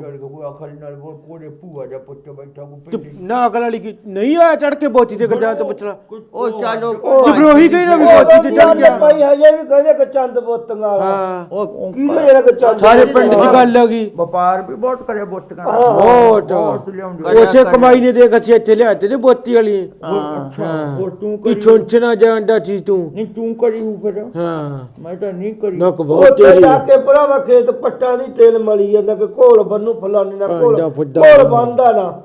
ਚੜ ਕੇ ਕੋਈ ਅਖਲ ਨਾਲ ਬੋਲ ਕੋੜੇ ਭੂਆ ਦਾ ਪੁੱਤ ਬੈਠਾ ਕੋ ਤੇ ਨਾ ਅਕਲ ਵਾਲੀ ਕੀ ਨਹੀਂ ਆਇਆ ਚੜ ਕੇ ਬੋਤੀ ਤੇ ਗਰਜਾਲ ਤੋਂ ਪੁੱਛਣਾ? ਉਹ ਚਲੋ ਤੇ ਫਿਰ ਉਹੀ ਕਹੀ ਨਾ ਵੀ ਬੋਤੀ ਤੇ ਚੜ ਗਿਆ। ਭਾਈ ਹਜੇ ਵੀ ਕਹਿੰਦੇ ਕਿ ਚੰਦ ਬੋਤੀਆਂ ਵਾਲਾ। ਹਾਂ। ਉਹ ਕੀ ਹੋਇਆ ਕਿ ਚੰਦ ਸਾਰੇ ਪਿੰਡ ਦੀ ਗੱਲ ਹੋ ਗਈ ਵਪਾਰ ਵੀ ਬਹੁਤ ਕਰੇ ਬੁੱਤਕਾਂ ਬਹੁਤ। ਲਿਆਉਂਦੇ। ਉਸੇ ਕਮਾਈ ਨੇ ਦੇਖ ਅਸੀਂ ਇੱਥੇ ਲਿਆਤੇ ਨੇ ਬੋਤੀ ਵਾਲੀ। ਅੱਛਾ ਹੋਰ ਤੂੰ ਕੀ ਕਰੀ। ਚੁੰਚਣਾ ਜਾਂਦਾ ਚੀਜ਼ ਤੂੰ। ਨਹੀਂ ਤੂੰ ਕਰੀ ਹੂੰ ਫਿਰ। ਹਾਂ। ਮੈਂ ਤਾਂ ਨਹੀਂ ਕਰੀ। ਨਕ ਬਹੁਤ ਤੇ ਤੇਰੀ। ਜਾ ਕੇ ਭਰਾਵਾ ਖੇਤ ਪੱਟਾਂ ਦੀ ਤੇਲ ਮਲੀ ਜਾਂਦਾ ਕਿ ਕੋਲ ਬੰਨੂ ਫਲਾਣੇ ਨਾ ਕੋਲ ਭਾਂਡਾ ਫੁੱਡਾ। ਕੋਲ ਬੰਦਾ ਨਾ।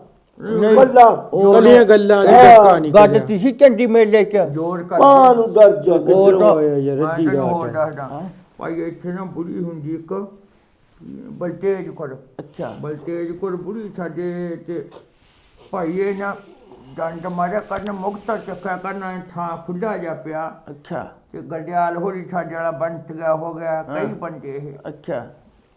ਬੱਲਾ ਗਲੀਆਂ ਗੱਲਾਂ ਦੀ ਧੱਕਾ ਨਹੀਂ ਗੱਡ ਤੁਸੀਂ ਝੰਡੀ ਮੇਲੇ ਚ। ਜੋਰ ਕਰ ਪਾਂ ਨੂੰ ਡਰ ਜਾ ਕਿੱਧਰੋਂ ਆਇਆ ਯਾਰ ਰਾਤ ਦੱਸਦਾ। ਭਾਈ ਇੱਥੇ ਨਾ ਬੁੜੀ ਹੁੰਦੀ ਇੱਕ। ਬਲਤੇਜ ਕਰ। ਅੱਛਾ। ਬਲਤੇਜ ਕੋਲ ਬੁੜੀ ਸਾਡੇ ਤੇ। ਭਾਈ ਇਹ ਨਾ ਡੰਡ ਮਾਰਿਆ ਕਰਨ ਮੁਕਤਾ ਚੱਕਿਆ ਕਰਨਾ ਥਾਂ ਖੁੱਲਾ ਜਾ ਪਿਆ। ਅੱਛਾ। ਤੇ ਗੜਿਆਲ ਹੋਰੀ ਸਾਡੇ ਵਾਲਾ ਬੰਟ ਗਿਆ ਹੋ ਗਿਆ ਕਈ ਬੰਦੇ ਇਹ। ਅੱਛਾ।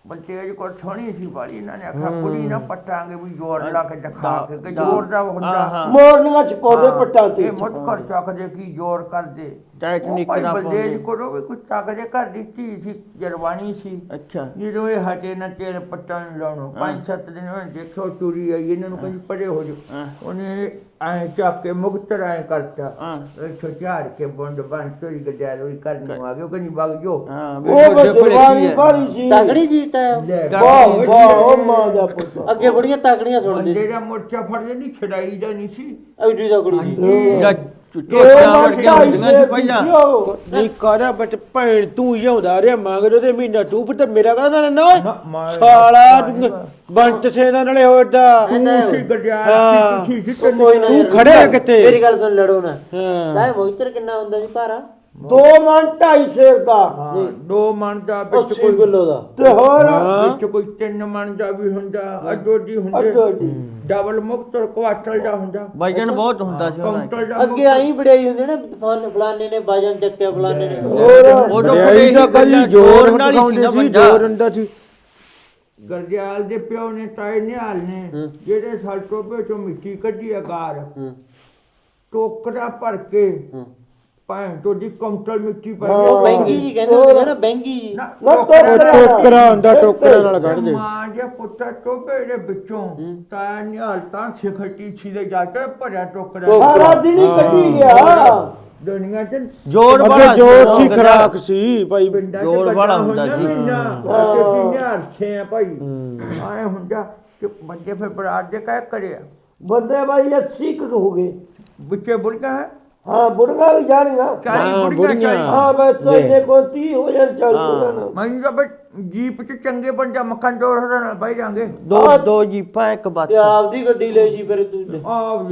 ਬਲਤੇਜ ਕੋਲ ਸੋਹਣੀ ਸੀ ਵਾਲੀ ਇਹਨਾਂ ਨੇ ਆਖਿਆ ਕੁੜੀ ਨਾ ਪੱਟਾਂਗੇ ਵੀ ਜ਼ੋਰ ਲਾ ਕੇ ਦਿਖਾ ਕੇ ਕਿ ਦਾ- ਜ਼ੋਰ ਦਾ ਹੁੰਦਾ। ਮੋਰਨੀਆਂ ਚ ਪਾਉਂਦੇ ਪੱਟਾਂ ਤੇ। ਇਹ ਮੁੱਠ ਕਰ ਚੱਕਦੇ ਕੀ ਜ਼ੋਰ ਕਰਦੇ। ਟੈਕਨੀਕ ਨਾ ਪਾਉਂਦੇ ਕੋਲੋਂ ਵੀ ਕੁਝ ਚੱਕਦੇ ਘਰ ਦੀ ਧੀ ਸੀ ਜਰਵਾਣੀ ਸੀ। ਅੱਛਾ। ਜਦੋਂ ਇਹ ਹਟੇ ਨਾ ਤੇਲ ਪੱਟਣ ਲਾਉਣੋਂ ਪੰਜ ਸੱਤ ਦਿਨ ਹੋਏ ਦੇਖੋ ਚੂਰੀ ਆਈ ਇਹਨਾਂ ਨੂੰ ਕਹਿੰਦੀ ਪਰੇ ਹੋ ਜਾ। ਉਹਨੇ ਐ ਚੱਕ ਕੇ ਮੁਕਤਰ ਐ ਕਰਤਾ। ਹਾਂ। ਇੱਥੋਂ ਝਾੜ ਕੇ ਬੰਦ ਬੰਦ ਚੋਰੀ ਗਜਾਲ ਹੋਈ ਕਰਨ ਨੂੰ ਆ ਗਿਆ ਉਹ ਕਹਿੰਦੀ ਵਗ ਜੋ ਹਾਂ ਉਹ ਬਦਵਾਨੀ ਹੈ। ਬਾਰੀ ਸੀ। ਤਗੜੀ ਸੀ ਤਾਂ। ਲੈ ਵਾਹ ਵਾਹ ਉਹ ਮਾਂ ਦਾ ਪੁੱਤ। ਅੱਗੇ ਬੜੀਆਂ ਤਗੜੀਆਂ ਸੁਣਦੇ ਦਾ ਮੁਰਚਾ ਫੜ ਲੈਂਦੀ ਛਡਾਈ ਦਾ ਨਹੀਂ ਸੀ। ਐਡੀ ਤਗੜੀ ਜਾਂ ਮੈਂ ਵਰਗੀਆਂ ਹੁੰਦੀਆਂ ਸੇ ਪਹਿਲਾਂ ਨਹੀਂ ਕਾਰਾ ਬਟ ਭੈਣ ਤੂੰ ਜਿਉਂਦਾ ਰਿਹਾ ਮੰਗ ਰੋ ਤੇ ਮਹੀਨਾ ਤੂੰ ਪੁੱਤ ਮੇਰਾ ਕਹਦਾ ਨਾ ਨਾ, ਸਾਲਾ ਤੂੰ ਬੰਟ ਸੇ ਦਾ ਨਾਲੇ ਹੋਦਾ ਤੂੰ। ਖੜਿਆ ਕਿੱਥੇ? ਮੇਰੀ ਗੱਲ ਸੁਣ ਲੜੋ ਨਾ। ਹਾਂ। ਤਾਂ ਮੋਇਤਰ ਕਿੰਨਾ ਹੁੰਦਾ ਜੀ ਭਾਰਾ? ਦੋ ਮਨ ਢਾਈ ਸੇਰ ਦਾ। ਹਾਂ, ਦੋ ਮਣ ਦਾ ਵਿੱਚ 80 ਕੋਈ ਕਿਲੋ ਦਾ। ਤੇ ਹੋਰ। ਵਿੱਚ ਕੋਈ ਤਿੰਨ ਮਣ ਦਾ ਵੀ ਹੁੰਦਾ ਅਡੋਡੀ ਅੱਡੋ ਹੁੰਦੇ। ਡਬਲ ਮੁਕਤਰ ਕੁਆਟਲ ਦਾ ਹੁੰਦਾ। ਵਜਨ ਬਹੁਤ ਹੁੰਦਾ ਸੀ ਉਹਨਾਂ ਕਾਊਂਟਰ ਦਾ ਅੱਗੇ ਆਈ ਬੜਾਈ ਹੁੰਦੀ ਨਾ ਫਲ- ਫਲਾਣੇ ਨੇ ਵਜਨ ਚੱਕਿਆ ਫਲਾਣੇ ਨੇ। ਹੋਰ। ਵਡਿਆਈ ਦਾ ਗੱਲਾਂ ਜੋਰ ਹਟਾਉਂਦੇ ਸੀ। ਜੋਰ ਹੁੰਦਾ ਸੀ। ਗਰਦਿਆਲ ਦੇ ਪਿਓ ਨੇ ਤਾਏ ਨਿਹਾਲ ਨੇ ਜਿਹੜੇ ਸਾਲ ਟੋਬੇ ਚੋਂ ਮਿੱਟੀ ਕੱਢੀ ਆ ਗਾਰ ਹੂੰ। ਟੋਕਰਾ ਭਰ ਕੇ ਭੈਣ ਤੋਂ ਦੀ ਕਾਊਂਟਰ ਮਿੱਟੀ ਹਾਂ। ਉਹ ਬੈਂਗੀ ਜੀ ਕਹਿੰਦੇ ਹੁੰਦੇ ਨਾ ਬੈਂਗੀ ਨਾ ਨਾ ਟੋਕਰਾ ਟੋਕਰਾ ਦਾ- ਟੋਕਰਾ ਹੁੰਦਾ ਟੋਕਰਾ ਨਾਲ ਕੱਢਦੇ ਮਾਂ ਦੇ। ਪੁੱਤਰ ਟੋਬੇ ਦੇ ਵਿੱਚੋਂ ਤਾਇਆ ਨਿਹਾਲ ਤਾਂ ਸਿਖਟੀ ਛੀ ਦੇ ਜਾ ਕੇ ਭਰਿਆ ਟੋਕਰਾ। ਸਾਰਾ ਦਿਨ ਹੀ। ਕੱਢੀ ਗਿਆ ਦੁਨੀਆ ਚ ਜੋਰ ਅੱਗੇ ਵਾਲਾ ਜੋਰ ਸੀ ਖਰਾਕ ਸੀ ਭਾਈ। ਪਿੰਡਾਂ ਜ਼ੋਰ ਹੋਈਆਂ ਹੁੰਦਾ ਸੀ। ਤੇ ਅਰਛੇ ਆ ਭਾਈ। ਆਏ ਹੁੰਦਾ ਕਿ ਬੰਦੇ ਫਿਰ ਬਰਾਤ ਦੇ ਕਹਿ ਕਰਿਆ। ਬੰਦੇ ਬਾਈ 80 ਕੁ ਹੋ ਗਏ। ਵਿੱਚੇ ਬੁੜਕਾ ਹੈ। ਹਾਂ ਬੁੜਗਾ ਵੀ ਜਾਣੀਆਂ। ਹਾਂ, ਬੁੜੀਆਂ ਬੁੜੀਆਂ। ਹਾਂ ਬਸ। ਜੇ ਕੋਈ 30 ਹੋ ਜਾਣ ਚੱਲ ਜਾਣਾ। ਮੈਨੂੰ ਤਾਂ ਬਈ ਜੀਪ ਚ ਚੰਗੇ ਬੰਦਾ ਮੱਖਣ ਚੋਰ ਨਾਲ ਬਹਿ ਜਾਾਂਗੇ। ਦੋ ਦੋ ਜੀਪਾਂ ਇੱਕ ਬੱਸ। ਤੇ ਆਪਦੀ ਗੱਡੀ ਲੈ ਜੀ ਫਿਰ ਤੂੰ ਜੀ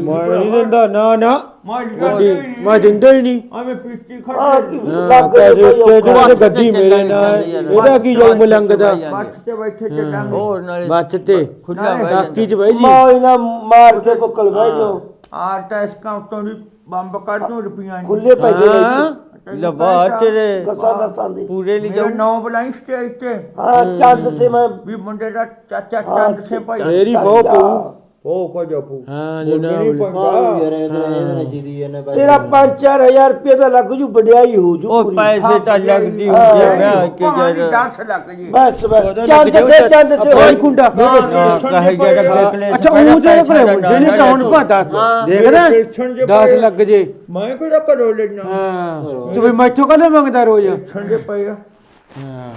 ਮੈਂ ਨਹੀਂ ਦਿੰਦਾ ਨਾ ਨਾ। ਮੈਂ ਗੱਡੀ ਮੈਂ ਦਿੰਦਾ ਹੀ ਨਹੀਂ। ਆਵੇਂ ਪੀਤੀ ਹਾਂ ਖੜ ਕੀ। ਹਾਂ, ਲੱਗ ਕਹੇ ਗਏ ਤੇ ਜਿਹੜੇ ਗੱਡੀ ਮੇਰੇ ਨਾਲ। ਇਹਦਾ ਕੀ ਜੋ ਮਲੰਗ ਦਾ ਬੱਚ ਤੇ ਬੈਠੇ ਚੱਲਾਂਗੇ ਹੋਰ ਨਾਲੇ ਬੱਚ ਤੇ। ਖੁੱਲਾ ਟਾਕੀ ਚ ਬਹਿ ਜੀ। ਮਾਂ ਮਾਰ ਕੇ ਬੁੱਕਲ ਬਹਿ ਜਾਓ। ਆ ਟੈਸ ਕਾਉਂਟੋਂ ਦੀ ਬੰਬ ਕੱਢ ਦੂੰ ਰੁਪਈਆਂ ਦੀ। ਖੁੱਲੇ ਪੈਸੇ ਹਾਂ? ਲਬਾ ਤੇਰੇ ਦਸਾਂ ਦਸਾਂ ਦੇ। ਪੂਰੇ ਲਈ ਮੇਰਾ ਜਾਊ। ਨੌ ਬਲਾਈ ਸਟੇਜ ਤੇ ਹਾਂ ਚੰਦ ਸੇ ਮੈਂ ਵੀ ਮੁੰਡੇ ਦਾ ਚਾਚਾ ਚੰਦ ਸੇ ਭਾਈ। ਤੇਰੀ ਬਹੁ ਪਊ। ਉਹ ਕੋ ਜਪੂ ਹਾਂ ਜੀ ਨਾ ਨਹੀਂ ਬੋਲੇ। ਮਾਰੂ ਯਾਰ ਇਹਨੇ ਨੇ ਜੀਦੀ ਇਹਨੇ ਬਾਈ ਤੇਰਾ 5-4000 ਰੁਪਏ ਦਾ ਲੱਗ ਜੂ ਵਡਿਆਈ ਹੋ ਜੂ ਉਹ। ਪੈਸੇ ਤਾਂ ਲੱਗਦੀ ਹਾਂ, ਹੁੰਦੀ ਆ ਵਿਆਹ ਕੇ ਭਾਵੇਂ ਜਦ 10 ਲੱਗ ਜੀ। ਬਸ ਬਸ। ਚੰਦ ਸੇ ਚੰਦ ਸੇ ਹੀ ਹੋਈ। ਹਾਂ, ਕਹੇ ਜਿਹੜਾ ਅੱਛਾ ਉਹ ਜਿਹੜੇ ਭਲੇ ਹੁੰਦੇ ਨੇ ਤਾਂ ਹੁਣ ਪਤਾ ਦੇਖ ਨਾ ਪੇਛਣ ਜੇ 10 ਲੱਗ ਜੇ। ਮੈਂ ਕਿਹੜਾ ਕਰੋ ਲੈਣਾ? ਹਾਂ। ਤੂੰ ਵੀ ਮੈਥੋਂ ਕਦੇ ਮੰਗਦਾ ਰੋਜ਼? ਜੇ ਪਏ। ਹਾਂ।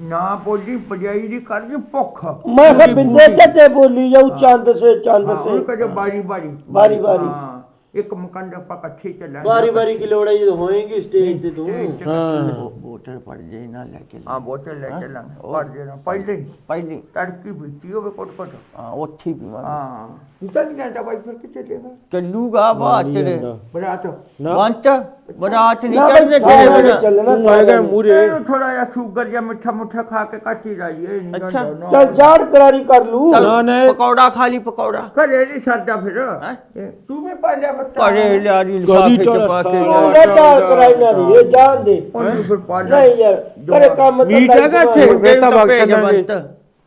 ਨਾ ਬੋਲੀ ਪਜਾਈ ਦੀ ਕਰ ਜੀ ਭੁੱਖ। ਮੈਂ ਕਿਹਾ ਬਿੰਦੇ ਤੇ ਤੇ ਬੋਲੀ ਜਾਊ ਚੰਦ ਸੇ ਚੰਦ ਹਾਂ, ਸੇ। ਉਹ ਕਹੇ ਬਾਰੀ ਬਾਰੀ ਬਾਰੀ ਬਾਰੀ ਹਾਂ। ਇੱਕ ਮਕੰਦ ਆਪਾਂ ਇਕੱਠੇ ਚੱਲਾਂਗੇ ਵਾਰੀ ਵਾਰੀ ਕੀ ਲੋੜ ਹੈ ਜਦੋਂ ਹੋਏਗੀ ਸਟੇਜ ਤੇ ਤੂੰ ਹਾਂ ਵੋਟਰ ਪੜ ਜੇ ਨਾ ਲੈ ਕੇ ਹਾਂ ਬੋਤਲ ਲੈ ਚੱਲਾਂਗੇ ਪਰ ਜਿਹੜਾ ਪਹਿਲੇ ਹੀ ਪਹਿਲੀ ਤੜਕੀ ਪੀਤੀ ਹੋਵੇ ਕੋਟ ਕੋਟ ਹਾਂ ਉੱਥੇ ਵੀ ਮੈਂ ਹਾਂ ਤੂੰ ਤਾਂ ਨਹੀਂ ਕਹਿੰਦਾ ਬਾਈ ਫਿਰ ਕਿੱਥੇ ਚੱਲੇਗਾ ਚੱਲੂਗਾ ਬਾਤ ਤੇਰੇ ਬਰਾਤ ਨਾ ਬੰਚ ਬਰਾਤ ਨਹੀਂ ਨਾ ਚੜਦੇ ਬਈ ਸਾਰਿਆਂ ਨੇ ਤੇਰੇ ਚੱਲਣਾ ਤੂੰ ਆਏਗਾ ਮੂਰੇ ਇਹਨੂੰ ਥੋੜਾ ਜਿਹਾ ਸ਼ੂਗਰ ਜਾਂ ਮਿੱਠਾ ਮੁੱਠਾ ਖਾ ਕੇ ਕੱਟ ਹੀ ਜਾਈਏ ਇਹ ਨਹੀਂ ਅੱਛਾ। ਜਾਂਦਾ ਚੱਲ ਜਾੜ ਕਰਾਰੀ ਕਰ ਲੂ ਚੱਲ, ਨਾ, ਨਾ। ਪਕੌੜਾ ਖਾ ਲਈ ਪਕੌੜਾ ਘਰੇ ਨਹੀਂ ਸਰਦਾ ਫਿਰ ਹੈਂ? ਇਹ ਤੂੰ ਵੀ ਪਾਲਿਆ ਬੱਤਾ ਘਰੇ ਲਿਆਰੀ ਕਦੀ ਪਾ ਕੇ। ਤੂੰ ਲਿਆ। ਨਾ ਜਾੜ ਕਰਾਈ ਨਾ ਦੀ ਇਹ ਜਾਣ ਦੇ ਉਹਨੂੰ ਫਿਰ ਪਾਲਿਆ ਨਹੀਂ ਯਾਰ ਕਰੇ ਕੰਮ ਮੀਟ ਹੈਗਾ ਇੱਥੇ। ਫੇਰ ਤਾਂ ਵਗ ਟੱਪੇ ਚੱਲਾਂਗੇ।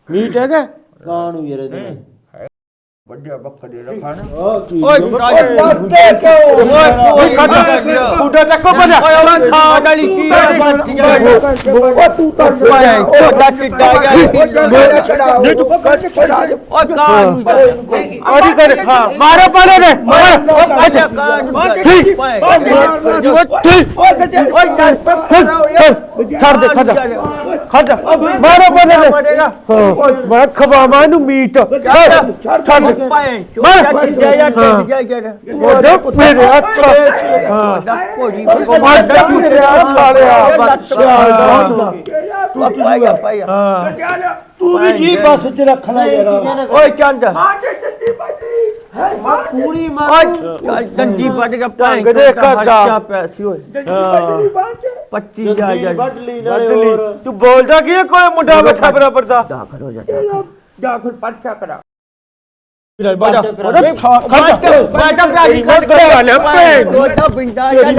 ਮੀਟ ਹੈਗਾ ਕਾਹਨੂੰ ਯਾਰ ਇਹਦੇ ਨਾਲ ਵੱਡੇ ਬੱਕਰੇ ਦਾ ਖਾਣਾ ਓਏ ਲੜਦੇ ਕਿਉਂ ਓਏ ਕੋਈ ਕੱਢ ਕੁੰਡਾ ਚੱਕੋ ਓਏ ਖਾ ਡਾਲੀ ਕੀ ਉਹ ਤੂੰ ਤਾਂ ਓਏ ਛੋਟਾ ਚਿੱਟਾ ਯਾਰ ਮੇਰੇ ਛੜਾ ਨਹੀਂ ਤੂੰ ਕੱਢ ਛੜਾ ਦੇ ਓਏ ਕਾਂ ਨੂੰ ਜਾ ਆਦੀ ਕਰ ਹਾਂ ਮਾਰੋ ਪਾਲੇ ਨੇ ਮਾਰੋ ਅੱਛਾ ਨੂੰ ਠੀਕ। ਓਏ ਠੀਕ ਓਏ ਚੱਲ ਛੱਡ ਦੇ ਖੜ ਜਾ ਹਟ ਮਾਰੋ ਕੋਨੇ ਦੇ ਹਾਂ, ਮੈਂ ਖਵਾਵਾਂ ਇਹਨੂੰ ਮੀਟ ਛੱਡ ਛੱਡ ਮੇਰੇ ਹਾਂ ਤੂੰ ਵੀ ਜੀ ਬੱਸ ਚ ਰੱਖ ਲੈ ਯਾਰ ਓਏ ਚੰਦ ਪੂਰੀ ਮਾਰ ਓਏ ਡੰਡੀ ਪੱਟ ਕੇ ਭਾਈ ਗਦੇ ਘਰ ਦਾ ਪੈਸੀ ਓਏ ਹਾਂ। 25000 ਵੱਢ ਲਈ ਨਾਲੇ ਹੋਰ। ਤੂੰ ਬੋਲਦਾ ਕੀ ਹੈ ਕੋਈ ਮੁੰਡਾ ਬੈਠਾ ਬਰਾਬਰ ਦਾ? ਦਾਖਲ ਹੋ ਜਾ ਦਾਖਲ ਪਰਚਾ ਕਰਾ। ਵੀਰੇ ਬਾਜਾ। ਉਹਦਾ ਖਰਚਾ ਬਾਜਾ ਪਿਆਰੀ ਕਰ ਕਰ। ਲੈ ਭੈਣ। ਉਹਦਾ ਬਿੰਦਾ ਯਾਰ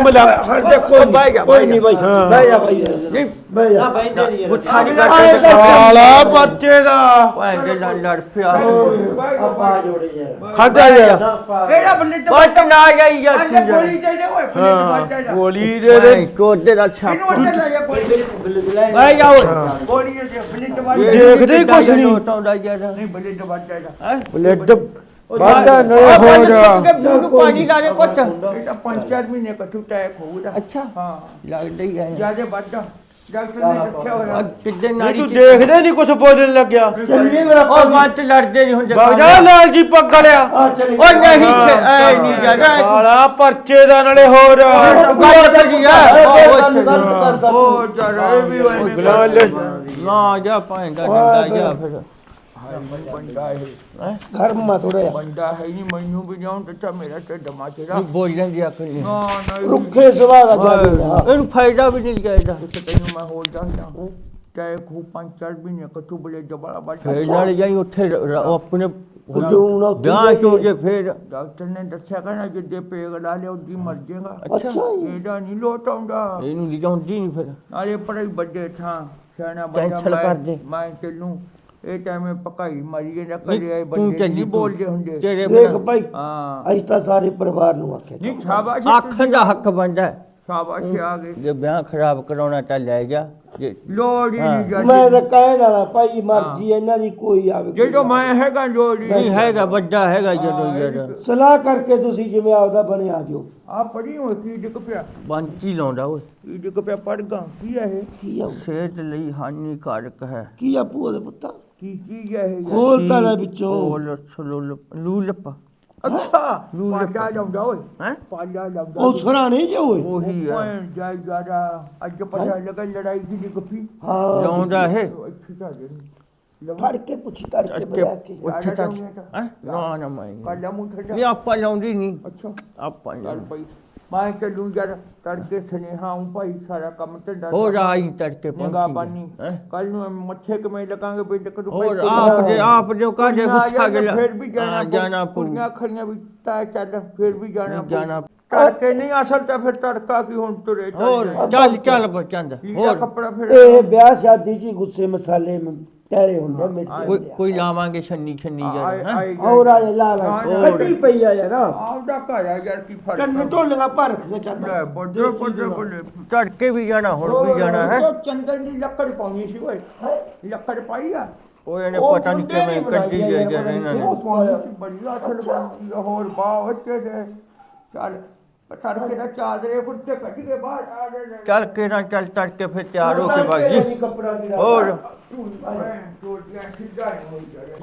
ਕੋਈ ਨਹੀਂ ਭਾਈ ਭਾਈ ਭਾਈ ਬਾਈ ਨਾ ਜਾ ਬੈਂਦੇ ਨਹੀਂ ਯਾਰ ਗੁੱਛਾ ਨਹੀਂ ਆਏ ਕਰਦੇ ਸਾਲਾ ਬੱਚੇ ਦਾ। ਓਏ ਜੇ ਲੜ ਲੜ ਪਿਆ ਆਪਾ ਜੋੜੇ ਯਾਰ। ਖੜ ਜਾ। ਯਾਰ ਨਾ ਬੱਟ ਯਾਰ ਅੱਲੇ ਗੋਲੀ ਦੇ ਦੇ ਓਏ ਹਾਂ ਗੋਲੀ ਦੇ ਦੇ। ਕੋਦੇ ਦਾ ਛਾਪ। ਇਹਨੂੰ ਅੱਲੇ ਲੈ ਜਾ ਗੋਲੀ ਬਿਲਕੁਲ ਬਹਿ ਜਾ। ਓਏ ਗੋਲੀ ਦੇ ਦੇ ਬੰਦੇ ਤੇ ਵੱਜ ਤੂੰ ਜਾ ਦੇਖਦੇ ਹੀ ਕੁਛ ਨਹੀਂ। ਟੌਂਦਾ ਯਾਰ ਨਹੀਂ ਬੰਦੇ ਤੇ ਵੱਜ ਜਾ ਹੈ? ਬਲੱਡ ਵਾਦਾ ਨਹੀਂ ਹੋ ਰਿਹਾ ਬੂਨੂੰ ਪਾਣੀ ਲਾ ਦੇ ਕੁੱਟ ਇਹ ਤਾਂ ਪੰਜ ਚਾਰ ਮਹੀਨੇ ਕਟੂ ਟੈਕ ਹੋਊਗਾ। ਅੱਛਾ। ਹਾਂ। ਲੱਗਦਾ ਹੀ ਹੈ। ਜਿਆਦੇ ਵੱਜ ਜਾ ਡਾਕਟਰ ਨੇ ਰੱਖਿਆ ਹੋਇਆ। ਕਿੱਦੇ ਨਹੀਂ ਨਾੜੀ ਤੂੰ ਦੇਖਦੇ ਨਹੀਂ ਕੁਛ ਬੋਲਣ ਲੱਗਿਆ। ਚੱਲੀਏ ਮੇਰਾ ਉਹ ਬਾਤ ਲੜਦੇ ਨਹੀਂ ਹੁੰਦੇ ਬਾਜਾ ਲਾਲ ਜੀ ਪੱਗ ਲਿਆ। ਆ ਚੱਲੀ ਉਹ ਨਹੀਂ ਐ ਨਹੀਂ ਯਾਰ ਸਾਲਾ ਪਰਚੇ ਦਾ ਨਾਲੇ ਹੋਰ ਗੱਲ ਕਰੀ ਆ ਗੱਲ ਗਲਤ ਕਰਦਾ ਉਹ ਜਰ ਵੀ ਹੋਏ ਨਾ ਜਾ ਪਾਏਗਾ ਡੰਡਾ ਜਾ ਫਿਰ। ਬੰਦਾ ਹੈ? ਘਰ ਮਾ ਥੋੜਾ ਜਿਹਾ। ਬੰਦਾ ਹੈ ਨਹੀਂ ਮੈਨੂੰ ਵੀ ਜਾਉਂ ਤਾਂ ਮੇਰਾ ਢਿੱਡ ਮੱਚਦਾ ਤੂੰ ਬੋਲਣ ਦੀ ਅਕਲ ਨਹੀਂ ਨਾ ਨਹੀਂ ਰੁੱਖੇ ਸੁਭਾਅ ਦਾ ਜਾਨੀ ਆ ਇਹਨੂੰ ਫਾਇਦਾ ਵੀ ਨਹੀਂ ਜਾਇਦਾ ਤੇ ਤੈਨੂੰ ਮੈਂ ਹੋ ਜਾਂਦਾ ਚਾਹੇ ਖੂ ਪੰਜ ਚਾਰ ਮਹੀਨੇ ਕਟੂ ਬਲੇ ਜਬੜਾ ਬੱਟ ਫੇਰ ਨਾਲ ਜਾਈ ਉੱਥੇ ਆਪਣੇ ਵਿਆਹ ਚੋ ਜਾਈਏ। ਜੇ ਫੇਰ। ਡਾਕਟਰ ਨੇ ਦੱਸਿਆ ਕਹਿੰਦਾ ਜਿੱਦੇ ਪੇਗ ਲਾ ਲਿਆ ਉਹਦੀ ਮਰ ਜਾਏਗਾ। ਅੱਛਾ। ਜੀ। ਇਹਦਾ ਨਹੀਂ ਲੋਟ ਆਉਂਦਾ। ਇਹਨੂੰ ਲਿਜਾਉਂਦੀ ਨਹੀਂ ਫਿਰ। ਨਾਲੇ ਪੜਾਈ ਵੱਡੇ ਥਾਂ ਸਿਆਣਾ ਬੰਦਾ ਮੈਂ- ਚੱਲੂ। ਇਹ ਟਾਈਮ ਪਕਾਈ ਮਰੀ ਜਾਂਦਾ ਨਹੀਂ, ਕਰੇ ਆਏ ਤੂੰ ਬੰਦੇ ਚੱਲੀ ਨਹੀਂ। ਬੋਲਦੇ ਹੁੰਦੇ। ਤੇਰੇ ਦੇਖ ਬਿਨਾਂ। ਭਾਈ ਹਾਂ। ਅਸੀਂ ਤਾਂ ਸਾਰੇ ਪਰਿਵਾਰ ਨੂੰ ਆਖਿਆ ਜੀ ਸ਼ਾਬਾਸ਼ ਆਖਣ ਦਾ ਹੱਕ ਬਣਦਾ। ਹੈ। ਸ਼ਾਬਾਸ਼ ਆ ਗਏ। ਜੇ ਵਿਆਹ ਖਰਾਬ ਕਰਾਉਣਾ ਤਾਂ ਲੈ ਜਾ ਜੇ ਲੋੜ ਹੀ ਹਾਂ। ਨਹੀਂ ਮੈਂ ਜਾਂਦੀ ਤਾਂ ਕਹਿਣ ਵਾਲਾ ਭਾਈ ਮਰਜ਼ੀ ਇਹਨਾਂ ਦੀ ਕੋਈ ਆਵੇ ਕੋਈ ਜਦੋਂ ਮੈਂ ਹੈਗਾ ਲੋੜ ਹੀ ਨਹੀਂ ਹੈਗਾ ਵੱਡਾ ਹੈਗਾ ਜਦੋਂ ਯਾਰ। ਸਲਾਹ ਕਰਕੇ ਤੁਸੀਂ ਜਿਵੇਂ ਆਪਦਾ ਬਣਿਆ ਜਿਓ ਆ ਪੜੀ ਹੋਈ ਕੀ ਡਿੱਗ ਪਿਆ। ਬੰਚੀ ਲਾਉਂਦਾ ਓਏ? ਕੀ ਡਿੱਗ ਪਿਆ ਪੜਗਾ ਕੀ ਹੈ ਇਹ? ਕੀ ਆ ਸਿਹਤ ਲਈ ਹਾਨੀਕਾਰਕ ਹੈ। ਕੀ ਆ ਭੂਆ ਦੇ ਪੁੱਤਾ? ਕੀ ਚੀਜ਼ ਹੈ ਇਹ ਖੋਲ ਤਾਂ ਲੈ ਵਿੱਚੋਂ। ਕੋਲ ਸਲੂਲਪ ਲੂਲਪ। ਅੱਛਾ ਪਾਜਾ ਜਾਂਦਾ ਓਏ। ਹੈ? ਪਾਜਾ ਜਾਂਦਾ ਉਹ ਸਰਾਣੇ ਜੇ ਓਏ। ਉਹੀ ਹੈ ਓਏ ਜਾਈ ਜਾਦਾ ਅੱਜ ਪਤਾ ਲੱਗਾ ਲੜਾਈ ਦੀ ਡਿੱਗ ਪਈ ਹਾਂ। ਲਾਉਂਦਾ ਹੈ ਇੱਥੇ ਤਾਂ ਜਿਹੜੀ ਫੜ ਕੇ ਪੁੱਛੀ ਅੱਛੇ ਬੁਲਾ ਕੇ। ਉੱਥੇ ਤੱਕ ਹੈ? ਨਾ ਨਾ ਮੈਂ। ਕਾਲਾ ਮੂੰਹ ਠੰਡਾ। ਨਹੀਂ ਆਪਾਂ ਲਾਉਂਦੀ ਨਹੀਂ। ਅੱਛਾ। ਆਪਾਂ ਚੱਲ ਲਾਉਂਦੇ। ਪਈ ਮੈਂ ਚੱਲੂ ਜਦ ਤੜਕੇ ਸੁਨੇਹਾ ਆਉਂ ਭਾਈ ਸਾਰਾ ਕੰਮ ਢੰਡਾ ਹੋਰ ਆਈ ਤੜਕੇ ਨਿਗਾ ਹੈਂ? ਕੱਲ ਨੂੰ ਮੱਥੇ ਕਿਵੇਂ ਲਗਾਂਗੇ ਵੀ ਟਕ ਨੂੰ ਹੋਰ ਆਪ ਜੇ ਆਪ ਜੋ ਕਾਜੇ ਗੁੱਛਾ ਗਿਆ ਫਿਰ ਵੀ ਜਾਣਾ ਹਾਂ, ਜਾਣਾ ਕੁੜੀਆਂ ਖੜੀਆਂ ਵੀ ਤਾਂ ਚੱਲ ਫਿਰ ਵੀ। ਜਾਣਾ ਤੜਕੇ ਨਹੀਂ ਅਸਲ ਤਾਂ ਫਿਰ ਤੜਕਾ ਕੀ ਹੁਣ ਤੁਰੇ ਚੱਲ ਹੋਰ। ਚੱਲ ਚੱਲ ਬਚੰਦ ਹੋਰ। ਕੱਪੜਾ ਫਿਰ ਇਹ ਵਿਆਹ ਸ਼ਾਦੀ ਜੀ ਗੁੱਸੇ ਮਸਾਲੇ ਟਹਿਰੇ ਹੁੰਦੇ ਮਿਰਚ ਕੋਈ ਕੋਈ ਲਾਵਾਂਗੇ ਛੰਨੀ ਛੰਨੀ ਆਏ ਹੈਂ? ਆਏ ਹੋਰ ਆ ਲਾ ਲਾ। ਹੋਰ। ਕੱਢੀ ਪਈ ਆ ਯਾਰ। ਆਪਦਾ ਘਰ ਆ ਯਾਰ ਕੀ ਫ਼ਰਕ ਕੰਨ ਢੋਲੀਆਂ ਭਰ ਕੇ ਚੱਲ। ਤੜਕੇ ਵੀ ਜਾਣਾ ਹੁਣ ਵੀ ਜਾਣਾ ਹੈ? ਉਹ ਚੰਦਨ ਦੀ ਲੱਕੜ ਪਾਉਣੀ ਸੀ ਓਏ। ਲੱਕੜ ਪਾਈ ਆ। ਉਹ ਇਹਨੇ ਪਤਾ ਨਹੀਂ ਕਿਵੇਂ ਕੱਢੀ ਜਾ ਨੀ ਇਹਨਾਂ। ਨੇ। ਬੜੀ ਅਸਲ ਬਣਦੀ ਆ, ਹੋਰ ਬਾਹ ਉੱਤੇ ਦੇ। ਚੱਲ। ਤੜਕੇ ਦਾ ਚਾਦਰੇ ਫੁੱਟੇ ਕੱਢ ਕੇ ਬਾਹਰ ਆ ਨੇ। ਚੱਲ ਕੇ ਨਾ ਚੱਲ ਤੜਕੇ ਫਿਰ ਤਿਆਰ ਹੋ ਕੇ ਜੀ ਕੱਪੜਾ ਦੀ ਹੋਰ। ਸਿੱਧਾ।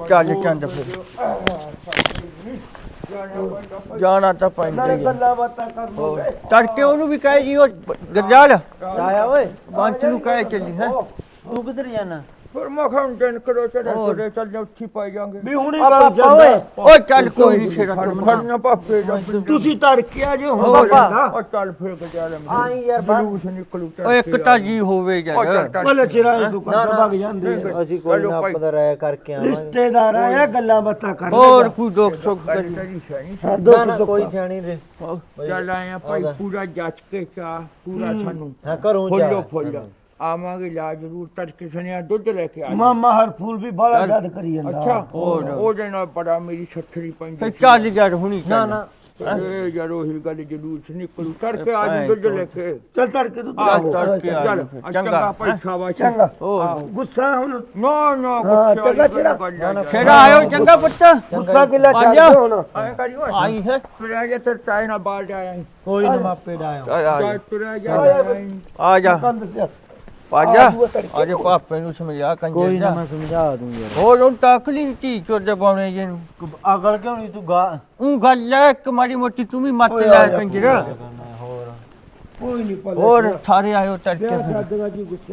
ਚੱਲ ਚੰਦ ਫਿਰ। ਜਾਣਾ ਤਾਂ ਪੈਂਦਾ ਨਾਲੇ ਹੀ ਆ। ਗੱਲਾਂ ਬਾਤਾਂ ਕਰ ਹੋਰ। ਤੜਕੇ ਉਹਨੂੰ ਵੀ ਕਹੇ ਜੀ ਉਹ ਗਰਜਾਲ। ਆਇਆ ਓਏ ਬੰਚ ਨੂੰ ਕਹੇ ਚੱਲੀ ਹੈ। ਤੂੰ ਕਿੱਧਰ ਜਾਣਾ? ਫਿਰ ਮੈਂ ਟੈਨ ਕਰੋ ਚੜੇ ਹੋਰ। ਚੜੇ ਚੱਲ ਜਾ ਉੱਠੀ ਪਾਈ ਜਾਾਂਗੇ। ਵੀ ਹੁਣੇ ਪਾਪਾ ਗੱਲ ਜਾਂਦਾ ਓਏ ਚੱਲ ਕੋਈ ਨਹੀਂ ਖੜਨਾ ਪਾਪੇ ਦਾ ਤੁਸੀਂ ਤੜਕੇ ਆ ਜੇ ਹੁਣ। ਜਾਂਦਾ ਉਹ ਚੱਲ ਫਿਰ ਗਜਾਲ ਆਈ ਯਾਰ ਬਾਹਰ ਜਲੂਸ ਨਿਕਲੂ ਓਏ ਇੱਕ ਤਾਂ ਜੀ ਹੋਵੇ ਉਹ ਚੱਲ ਯਾਰ ਚਿਰਾਂ। ਵਗ ਜਾਂਦੇ ਆ। ਅਸੀਂ ਕੋਈ ਨਾ ਭਾਈ। ਆਪਦਾ ਰਾਇ ਕਰਕੇ ਆਵਾਂਗੇ। ਰਿਸ਼ਤੇਦਾਰ ਆਇਆ ਗੱਲਾਂ ਬਾਤਾਂ ਕਰ ਹੋਰ ਕੋਈ ਦੁੱਖ ਸੁੱਖ ਕਰੀ ਤੇਰੀ ਸ਼ਾਨੀ ਹਾਂ, ਨਾ ਦੁੱਖ ਨਾ ਸੁੱਖ ਕੋਈ ਸਿਆਣੀ ਰੇ ਚੱਲ ਆਇਆ ਭਾਈ। ਪੂਰਾ ਜੱਜ ਕੇ ਚਾ ਪੂਰਾ ਸਾਨੂੰ। ਹਾਂ ਘਰੋਂ ਫੁੱਲੋ ਜਾ। ਫੁੱਲ। ਆਵਾਂਗੇ ਲਾ ਜ਼ਰੂਰ ਤੜਕੇ ਸਨਿਆ ਦੁੱਧ ਲੈ ਕੇ ਆ ਮਾਮਾ ਹਰ ਫੂਲ ਵੀ ਬੜਾ ਯਾਦ ਕਰੀ ਜਾਂਦਾ। ਅੱਛਾ ਹੋਰ। ਉਹਦੇ ਨਾਲ ਬੜਾ ਮੇਰੀ ਛੱਥਰੀ ਪੈਂਦੀ ਚੱਲ ਯਾਰ ਹੁਣੀ ਨਾ ਨਾ। ਇਹ ਯਾਰੋ ਹੀ ਗੱਲ ਜਲੂਸ ਨਿਕਲੂ ਤੜਕੇ ਆ ਜੀ ਦੁੱਧ ਲੈ ਕੇ। ਚੱਲ ਤੜਕੇ ਤੂੰ ਤੜਕੇ ਆ ਚੱਲ ਚੰਗਾ। ਭਾਈ ਸ਼ਾਬਾਸ਼। ਚੰਗਾ। ਗੁੱਸਾ ਹੁਣ ਨਾ ਨਾ ਗੁੱਸੇ ਚੰਗਾ ਨਾ, ਨਾ, ਖੇੜਾ ਆਇਓ ਚੰਗਾ। ਪੁੱਤ। ਗੁੱਸਾ ਕਿਲਾ ਆ ਛੱਡ ਜਾ। ਦੇ ਹੁਣ। ਐਂ ਕਰੀ ਓਏ। ਆਈ ਹੈ। ਫਿਰ ਆ ਜਾ ਤੇ ਟਾਈ ਨਾਲ ਬਾਹਰ ਜਾਇਆ ਕੋਈ ਨਾ ਮਾਪੇ ਦਾ ਆਇਆ ਆ ਜਾ ਜਾ। ਤੁਰਿਆ ਜਾ ਆ ਜਾ। ਕੰਦ ਸਿਆ ਆ ਜਾ ਆ ਜੂਆ ਤੜਕੇ। ਆ ਜਾ ਪਾਪੇ ਨੂੰ ਸਮਝਾ ਕੰਜਰ ਕੋਈ ਨਾ ਜਾ ਮੈਂ ਸਮਝਾ ਦੂੰ ਯਾਰ। ਹੋਰ ਉਹ ਤਾਕਲੀ ਤੀ ਚੋਰ ਦੇ ਪਾਉਣੇ ਜੇ ਨੂੰ। ਅਗਲ ਕਿਉਂ ਨਹੀਂ ਤੂੰ ਗਾ ਉਹ ਗੱਲ ਹੈ ਇੱਕ ਮਾੜੀ ਮੋਟੀ ਤੂੰ ਵੀ ਮੱਤ ਲੈ ਕੰਜਰ। ਹੋਰ ਕੋਈ ਨਹੀਂ ਪਲੇ ਹੋਰ ਸਾਰੇ ਆਇਓ ਤੜਕੇ ਫਿਰ। ਜੀ ਗੁੱਸੇ